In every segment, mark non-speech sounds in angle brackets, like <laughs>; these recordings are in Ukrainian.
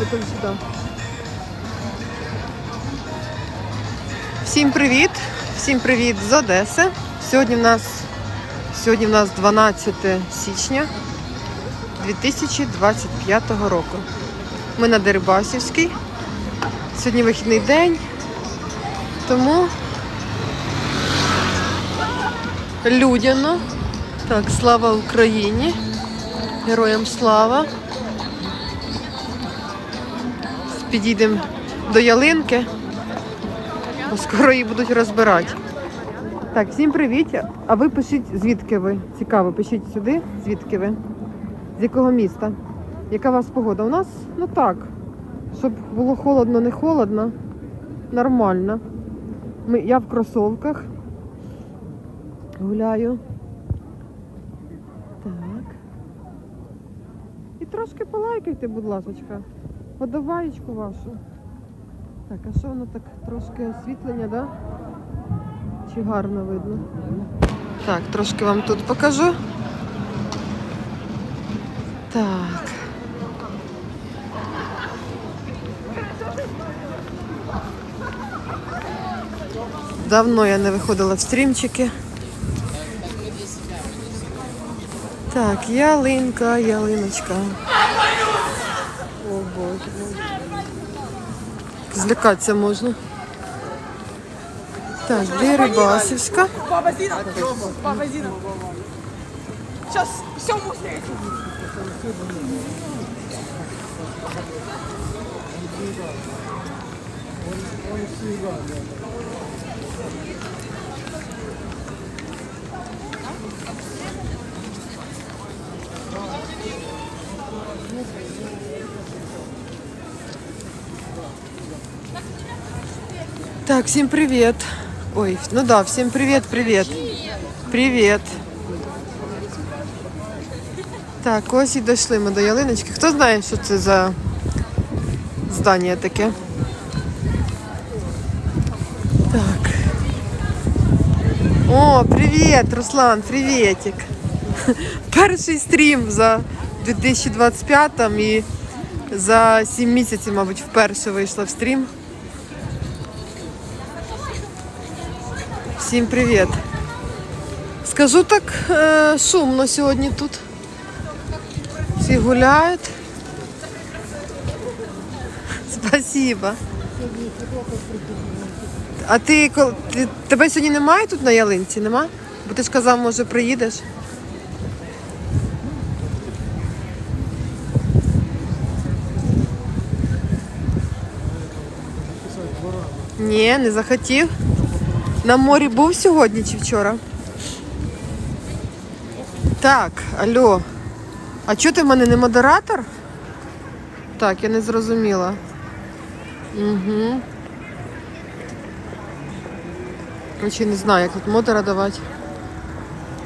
потім сюди. Всім привіт! Всім привіт з Одеси. Сьогодні в нас, сьогодні в нас 12 січня 2025 року. Ми на Дерибасівській. Сьогодні вихідний день, тому людяно. Так, слава Україні! Героям слава! Підійдемо до ялинки, бо скоро її будуть розбирати. Так, всім привіт. А ви пишіть, звідки ви? Цікаво, пишіть сюди, звідки ви? З якого міста? Яка у вас погода? У нас, ну так, щоб було холодно, не холодно. Нормально. Ми, я в кросовках гуляю. Так. І трошки полайкайте, будь ласка. Подаваєчку вашу. Так, а що воно так трошки освітлення, да? Чи гарно видно? Так, трошки вам тут покажу. Так. Давно я не виходила в стрімчики. Так, ялинка, ялиночка. Боже. Злякатися можна. Так, Дерибасівська. Баба Зина. Баба Зина. Сейчас все мусорит. Так, всім привіт. Ой, ну да, всім привіт, привіт. Привіт. Так, ось і дійшли ми до ялиночки. Хто знає, що це за здання таке? Так. О, привіт, Руслан, привітик. <laughs> Перший стрім за 2025 і за 7 місяців, мабуть, вперше вийшла в стрім. Всім привіт. Скажу так, е, шумно сьогодні тут. Всі гуляють. Спасибо. А ти, тебе сьогодні немає тут на ялинці? Нема? Бо ти ж казав, може, приїдеш. Ні, не захотів. На морі був сьогодні чи вчора? Так, алло. А чого ти в мене не модератор? Так, я не зрозуміла. Угу. Короче, не знаю, як тут модера давати.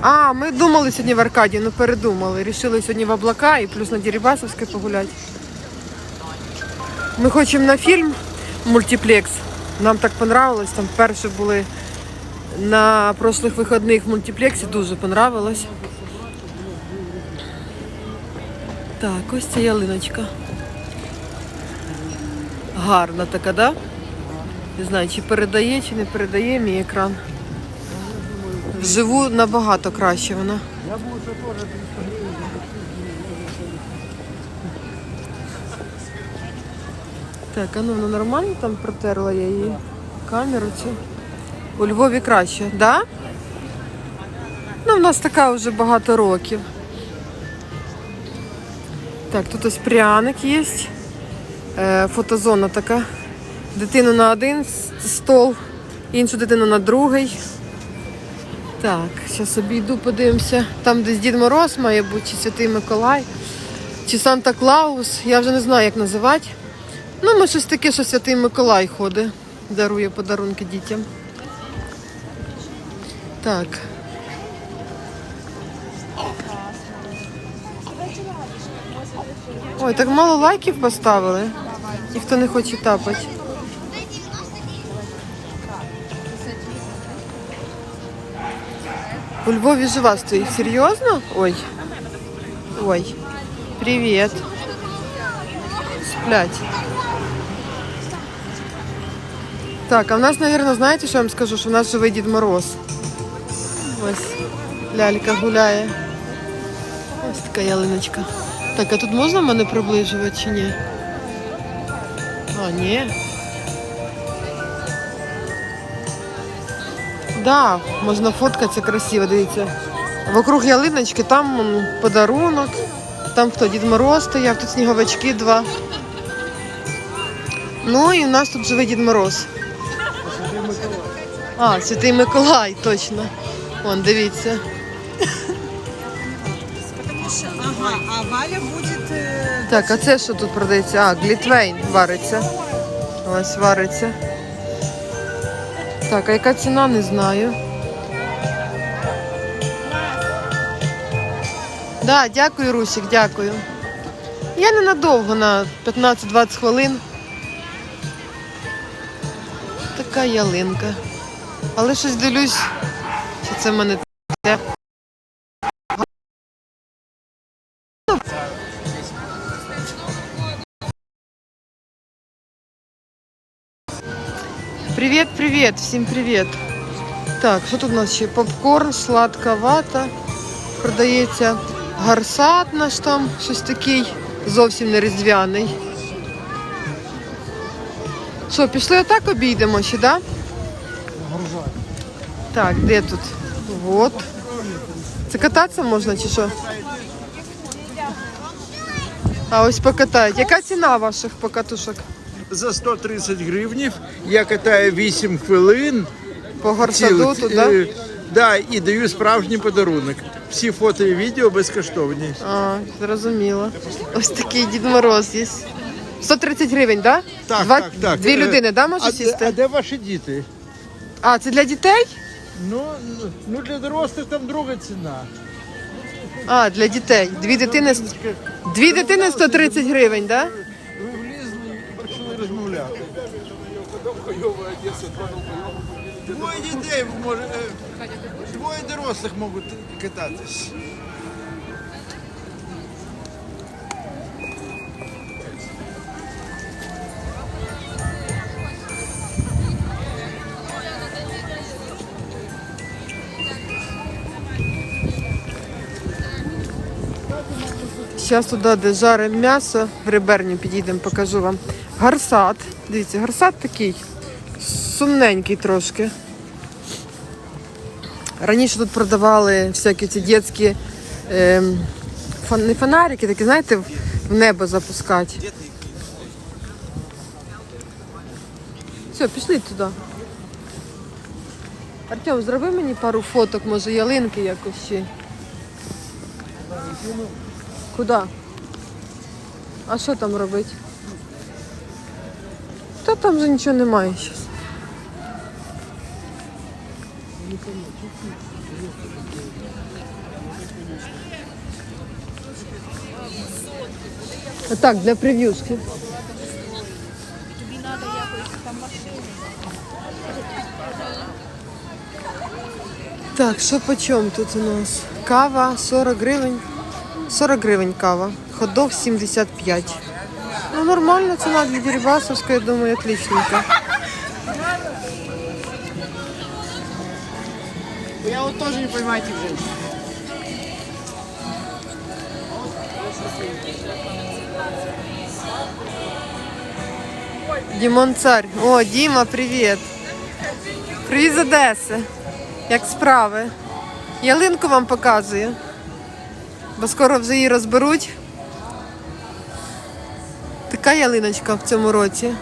А, ми думали сьогодні в Аркаді, ну передумали. Рішили сьогодні в облака і плюс на Дерибасовське погуляти. Ми хочемо на фільм мультиплекс. Нам так понравилось. Там перші були на прошлих вихідних в мультиплексі, дуже понравилось. Так, ось ця ялиночка. Гарна така, да? Не знаю, чи передає, чи не передає мій екран. Вживу набагато краще вона. Так, а ну вона нормально там протерла я її камеру цю. У Львові краще, да? Ну, в нас така вже багато років. Так, тут ось пряник є. Е, фотозона така. Дитину на один стол, іншу дитину на другий. Так, зараз обійду, подивимося. Там десь Дід Мороз має бути, чи Святий Миколай, чи Санта Клаус. Я вже не знаю, як називати. Ну, ми щось таке, що Святий Миколай ходить, дарує подарунки дітям. Так. Ой, так мало лайків поставили. Ніхто не хоче тапати. У Львові жива стоїть. Серйозно? Ой. Ой. Привіт. куплять. Так, а в нас, мабуть, знаєте, що я вам скажу? Що в нас живий Дід Мороз. Ось лялька гуляє. Ось така ялиночка. Так, а тут можна мене приближувати чи ні? А, ні. Да, можна фоткатися красиво, дивіться. Вокруг ялиночки там подарунок. Там хто? Дід Мороз стояв, тут сніговички два. Ну і в нас тут живе Дід Мороз. А, Святий Миколай, точно. Вон, дивіться. Ага, а Валя будет... э, Так, а це що тут продається? А, глітвейн вариться. Ось вариться. Так, а яка ціна, не знаю. Да, дякую, Русік, дякую. Я ненадовго на 15-20 хвилин. Така ялинка. Але щось дивлюсь, що це в мене те. Привіт, привіт, всім привіт. Так, що тут у нас ще? Попкорн, сладка вата. Продається гарсат наш там, щось такий, зовсім не різдвяний. Що, пішли отак обійдемо ще, да? Так, де тут? Вот. Це кататися можна чи що? А ось покатають. Яка ціна ваших покатушок? За 130 гривнів я катаю 8 хвилин. По горсаду тут, да? е, да, і даю справжній подарунок. Всі фото і відео безкоштовні. А, зрозуміло. Ось такий Дід Мороз є. 130 гривень, да? Так, Два, так, так. Дві Е, людини, да, може а, де- сісти? а де ваші діти? А, це для дітей? Ну, ну, ну для дорослих там друга ціна. А, для дітей. Дві дитини, дві дитини 130 гривень, да? Ви влізли і почали розмовляти. Двоє дітей може, е, двоє дорослих можуть кататись. Зараз туди, де жаримо м'ясо, в реберню підійдемо, покажу вам. Гарсат. Дивіться, гарсат такий сумненький трошки. Раніше тут продавали всякі ці ем, фон- не фонарики, такі, знаєте, в небо запускати. Все, пішли туди. Артем, зроби мені пару фоток, може, ялинки якось ще. Куди? А що там робити? Та там вже нічого немає зараз. Так, для прев'юшки. Так, що по чому тут у нас? Кава 40 гривень. 40 гривень кава. Ходок 75. Ну, нормальна ціна для Дерибасовської, я думаю, отличненько. Я вот тоже не понимаю этих женщин. Дімон Царь. О, Діма, привіт. Привіт з Одеси. Як справи? Ялинку вам показую. Бо скоро вже її розберуть. Така ялиночка в цьому році.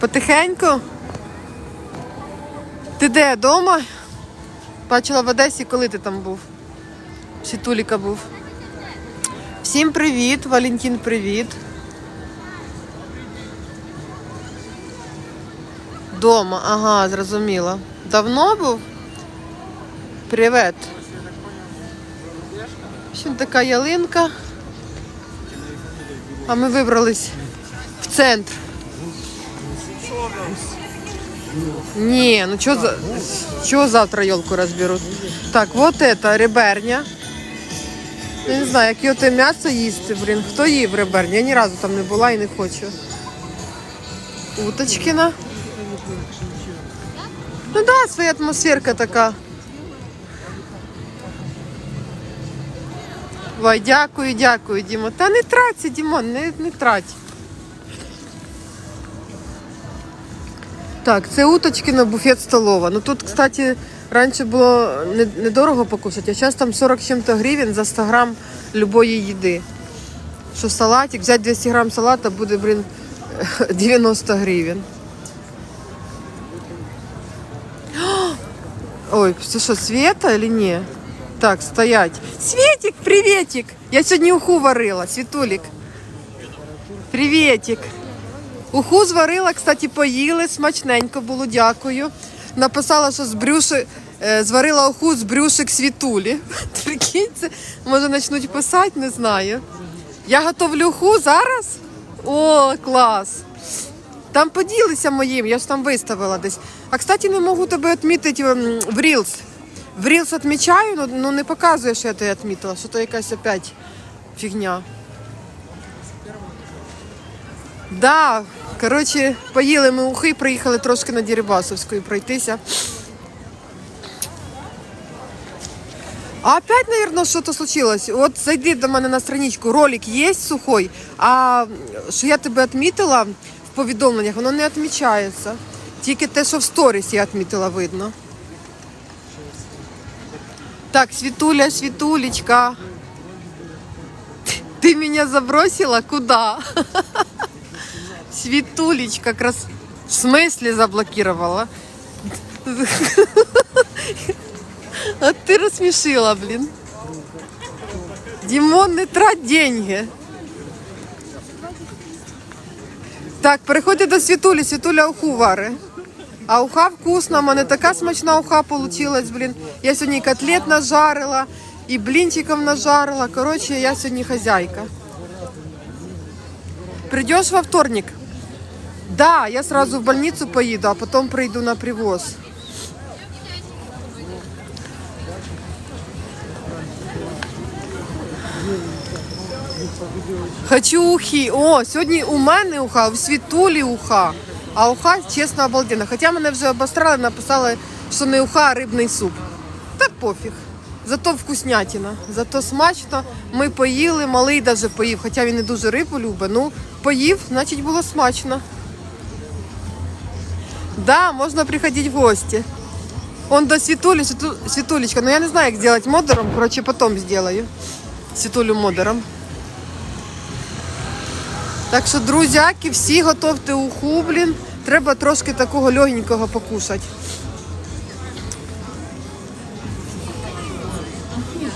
Потихеньку. Ти де вдома? Бачила в Одесі, коли ти там був? Чи Туліка був? Всім привіт, Валентин, привіт. Дома, ага, зрозуміла. Давно був? Привіт. Ще така ялинка. А ми вибрались в центр. Ні, ну чого за... чого завтра елку розберуть? Так, вот это реберня. Я не знаю, як те м'ясо їсти, блін. Хто їв реберні? Я ні разу там не була і не хочу. Уточкіна. Ну да, своя атмосферка така. Ой, дякую, дякую, Дімо. Та не траться, Дімон, не, не трать. Так, це уточкіно буфет столова. Ну тут, кстати, раніше було не- недорого покушати, а зараз там 40 чим-то гривень за 100 грам любої їди. Що салатик, взяти 200 грам салата буде, блін, <laughs> 90 гривень. <gasps> Ой, це що, Света или ні? Так, стоять. Светик, приветик! Я сьогодні уху варила, Світулік. Приветик. Уху зварила, кстати, поїли, смачненько було, дякую. Написала, що з брюши, е, зварила уху з брюшек світулі. <laughs> Прикиньте, може почнуть писати, не знаю. Я готовлю уху зараз? О, клас! Там поділися моїм, я ж там виставила десь. А кстати, не можу тебе відмітити в Reels. В Reels відмічаю, ну, ну не показує, що я тебе відмітила, що то якась опять фігня. Да, коротше, поїли ми ухи, приїхали трошки на Дірибасовську пройтися. А опять, наверное, что-то случилось. От зайди до мене на страничку, ролик є сухой, а що я тебе відмітила в повідомленнях, воно не відмічається. Тільки те, що в сторіс я відмітила, видно. Так, Світуля, Світулечка. Ты меня забросила? Куда? Светулечка, крас... В смысле заблокировала? А ты рассмешила, блин. Димон, не трать деньги. Так, переходьте до Світулі, Світуля уху вари. А уха вкусна, в мене така смачна уха получилась, блін. Я сьогодні і котлет нажарила, і блінчиків нажарила. Коротше, я сьогодні хазяйка. Придешь во вторник? Да, я сразу в больницу поеду, а потом прийду на привоз. Хочу ухи. О, сьогодні у мене уха, у світулі уха. А уха, чесно, обалденно. Хоча мене вже обострали, написали, що не уха, а рибний суп. Так пофіг. Зато вкуснятина, зато смачно. Ми поїли, малий даже поїв, хоча він не дуже рибу любить. Ну, поїв, значить було смачно. Да, можна приходити в гості. Он до Світулі, Світу- Світулечка, ну я не знаю, як зробити модером, коротше, потім зроблю. Світулю модером. Так що, друзяки, всі готовте уху, блін. Треба трошки такого легенького покушати.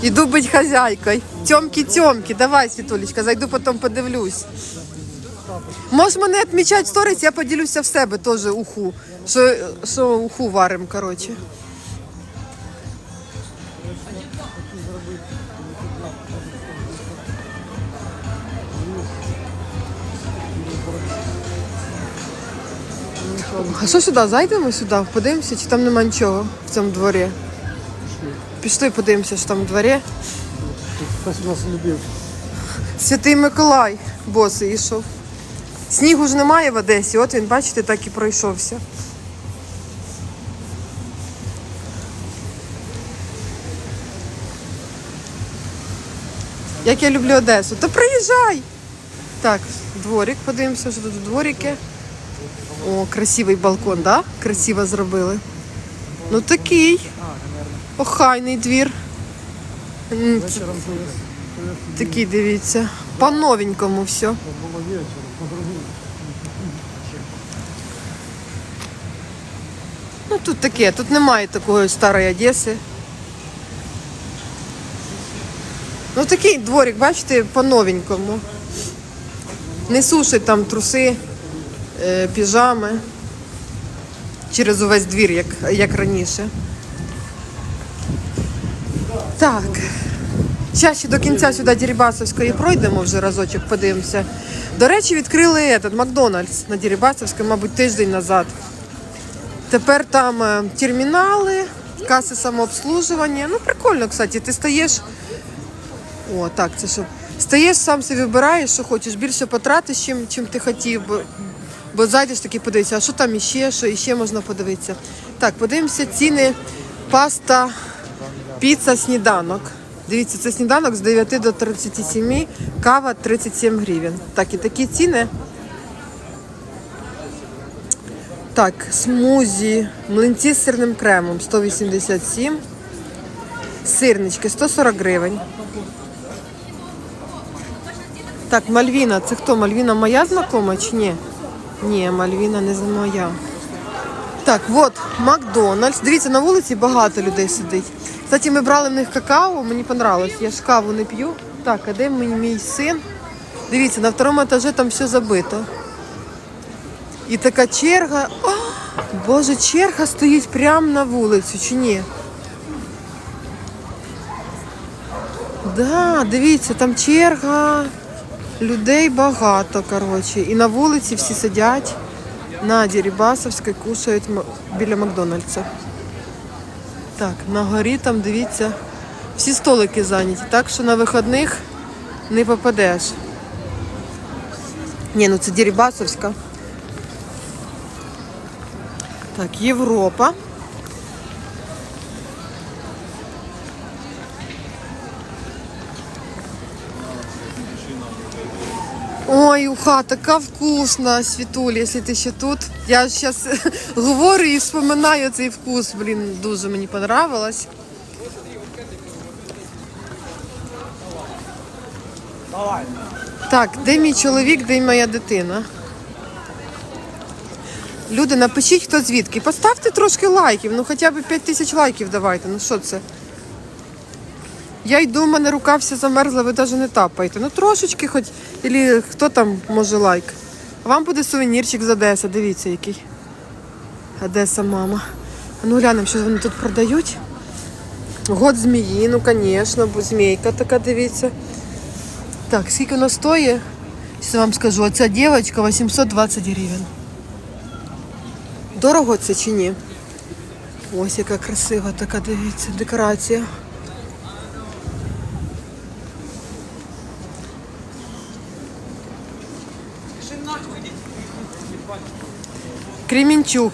Іду бути хазяйкою. Тьомки, тьомки, давай, Світулечка, зайду потім подивлюсь. Можеш мене відмічати в сторіс, я поділюся в себе теж уху. Що, що уху варимо, коротше. А що сюди? Зайдемо сюди, подивимося, чи там нема нічого в цьому дворі. Пішли подивимося, що там в дворі. Хтось нас любив. Святий Миколай босий йшов. Снігу ж немає в Одесі, от він, бачите, так і пройшовся. Як я люблю Одесу, то приїжджай. Так, дворик, подивимося, що тут дворики. О, красивий балкон, да? Красиво зробили. Ну такий. Охайний двір. Такий, дивіться. По новенькому все. Ну тут таке, тут немає такої старої Одеси. Ну такий дворик, бачите, по новенькому. Не сушать там труси, піжами через увесь двір, як, як раніше. Так. Зараз ще до кінця сюди Дірібасовської пройдемо вже разочок, подивимося. До речі, відкрили этот, Макдональдс на Дірібасовській, мабуть, тиждень назад. Тепер там е, термінали, каси самообслужування. Ну, прикольно, кстати. Ти стаєш О, так, це щоб. Стаєш, сам собі вибираєш, що хочеш, більше потратиш, чим, чим ти хотів. Бо, зайдеш таки подивитися, а що там іще, що іще можна подивитися. Так, подивимося ціни паста, піца, сніданок. Дивіться, це сніданок з 9 до 37, кава 37 гривень. Так, і такі ціни. Так, смузі, млинці з сирним кремом 187. Сирнички 140 гривень. Так, Мальвіна, це хто? Мальвіна моя знакома чи ні? Ні, Мальвіна не за моя. Так, от Макдональдс. Дивіться, на вулиці багато людей сидить. Кстати, ми брали в них какао, мені понравилось. Я ж каву не п'ю. Так, а де мій, мій син? Дивіться, на второму етажі там все забито. І така черга. О, Боже, черга стоїть прямо на вулицю, чи ні? Да, дивіться, там черга. Людей багато, коротше. І на вулиці всі сидять на Дірібасовській, кушають біля Макдональдса. Так, на горі там дивіться, всі столики зайняті, так що на вихідних не попадеш. Ні, ну це Дірібасовська. Так, Європа. Ой, уха, така вкусна, Світуль, якщо ти ще тут. Я зараз <laughs> говорю і вспоминаю цей вкус. Блін, дуже мені понравилось. Так, де мій чоловік, де моя дитина? Люди, напишіть, хто звідки. Поставте трошки лайків, ну хоча б 5 тисяч лайків давайте. Ну що це? Я йду, у мене рука вся замерзла, ви навіть не тапаєте. Ну трошечки хоч, Ілі хто там може лайк. Вам буде сувенірчик з Одеси, дивіться який. Одеса, мама. Ну глянемо, що вони тут продають. Год змії, ну звісно, змійка така, дивіться. Так, скільки вона стоїть? Зараз вам скажу, оця дівчинка 820 гривень. Дорого це чи ні? Ось яка красива така, дивіться, декорація. Кремінчук.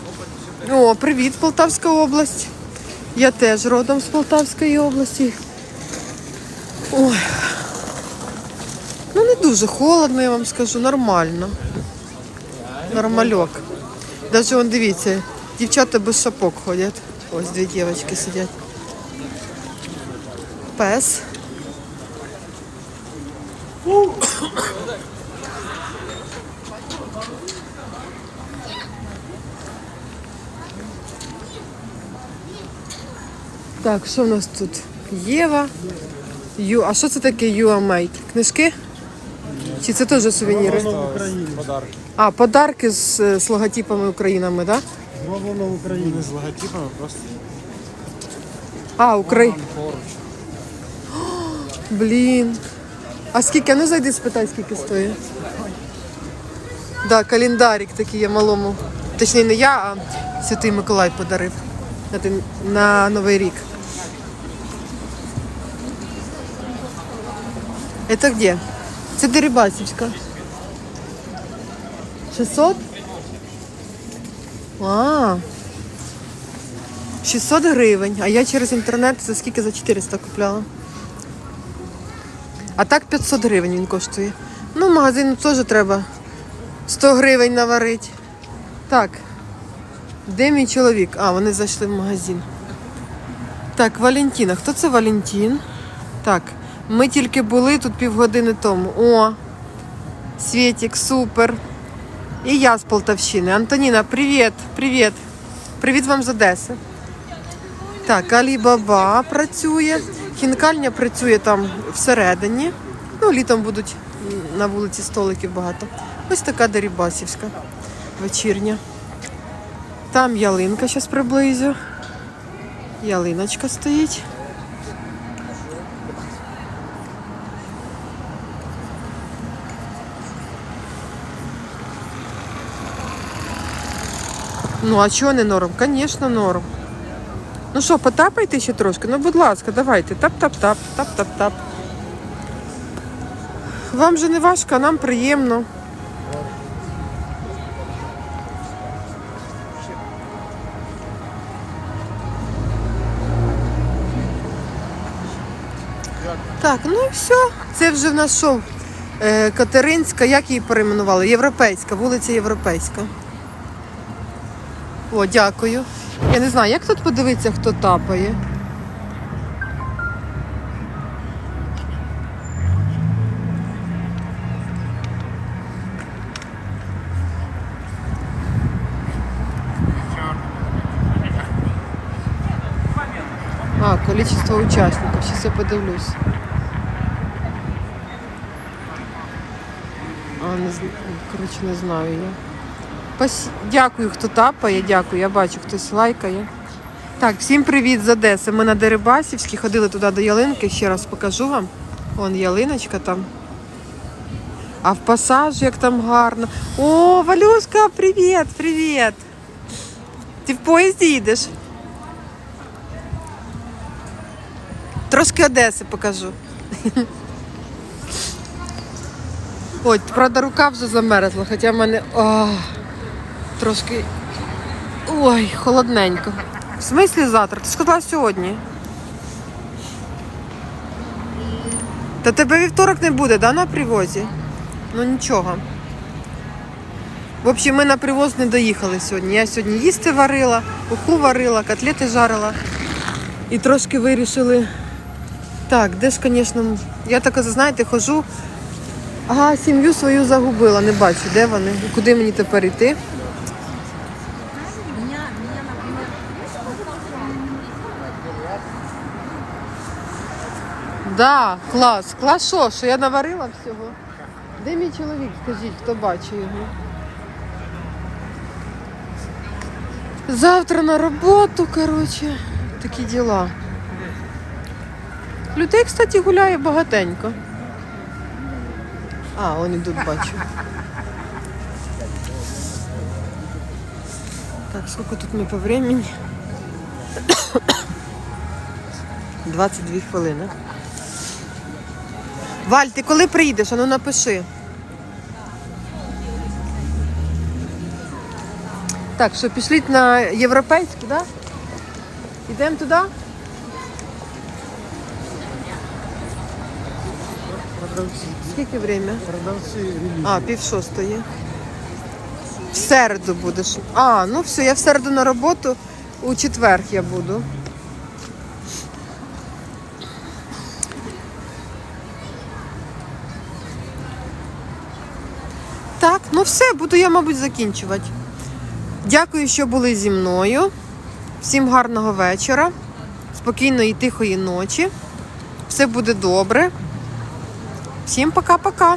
О, привіт, Полтавська область. Я теж родом з Полтавської області. Ой. Ну, не дуже холодно, я вам скажу, нормально. Нормальок. Даже вон дивіться, дівчата без шапок ходять. Ось дві дівчатки сидять. Пес. Так, що в нас тут? Єва. Ю. А що це таке You? Книжки? Чи це теж сувеніри? Зроблено в Україні. А, подарки з, е, з логотипами Українами, так? Да? Зроблено в Україні. з логотипами просто А, Украї... <gasps> Блін. А скільки? А Ну зайди спитай, скільки стоїть. Да, календарик такий я малому. Точніше, не я, а Святий Миколай подарив на, на Новий рік. Это где? Це Дерибасівська. 600? А. 600 гривень, а я через інтернет за скільки за 400 купляла. А так 500 гривень він коштує. Ну, магазину теж треба 100 гривень наварити. Так. Де мій чоловік? А, вони зайшли в магазин. Так, Валентина. Хто це Валентин? Так, ми тільки були тут півгодини тому. О! Світік, супер. І я з Полтавщини. Антоніна, привіт, привіт. Привіт вам з Одеси. Так, Алібаба працює. Хінкальня працює там всередині. Ну, літом будуть на вулиці столиків багато. Ось така Дерибасівська вечірня. Там ялинка зараз приблизю. Ялиночка стоїть. Ну, а чого не норм? Звісно, норм. Ну що, потапайте ще трошки? Ну, будь ласка, давайте. Тап-тап-тап, тап-тап-тап. Вам же не важко, а нам приємно. Так, ну і все. Це вже в нас що? Е, Катеринська, як її перейменували? Європейська, вулиця Європейська. О, дякую. Я не знаю, як тут подивитися, хто тапає. А, количество участников. Сейчас я подивлюсь. А, не знаю. Коротше, не знаю я. Дякую, хто тапає, дякую. Я бачу, хтось лайкає. Так, всім привіт з Одеси. Ми на Дерибасівській ходили туди до ялинки. Ще раз покажу вам. Вон ялиночка там. А в пасажі як там гарно. О, Валюшка, привіт, привіт. Ти в поїзді їдеш? Трошки Одеси покажу. Ой, правда, рука вже замерзла, хоча в мене о, трошки. Ой, холодненько. В смислі завтра? Ти сказала сьогодні. Та тебе вівторок не буде, да, на привозі? Ну нічого. В общем, ми на привоз не доїхали сьогодні. Я сьогодні їсти варила, уху варила, котлети жарила. І трошки вирішили. Так, де ж, звісно, я так, знаєте, хожу. Ага, сім'ю свою загубила, не бачу, де вони, куди мені тепер йти. Да, клас. Клас що? Що я наварила всього? Де мій чоловік, скажіть, хто бачить його? Завтра на роботу, коротше, такі діла. Людей, кстати, гуляє багатенько. А, он ідуть, бачу. Так, сколько тут ми по времени? <coughs> 22 хвилини. Валь, ти коли приїдеш? А ну напиши. Так, що пішліть на європейську? Да? Йдемо туди? Скільки время? Продавці. А, пів шостої. В середу будеш. А, ну все, я в середу на роботу, у четвер я буду. Все, буду я, мабуть, закінчувати. Дякую, що були зі мною. Всім гарного вечора, спокійної тихої ночі. Все буде добре. Всім пока-пока.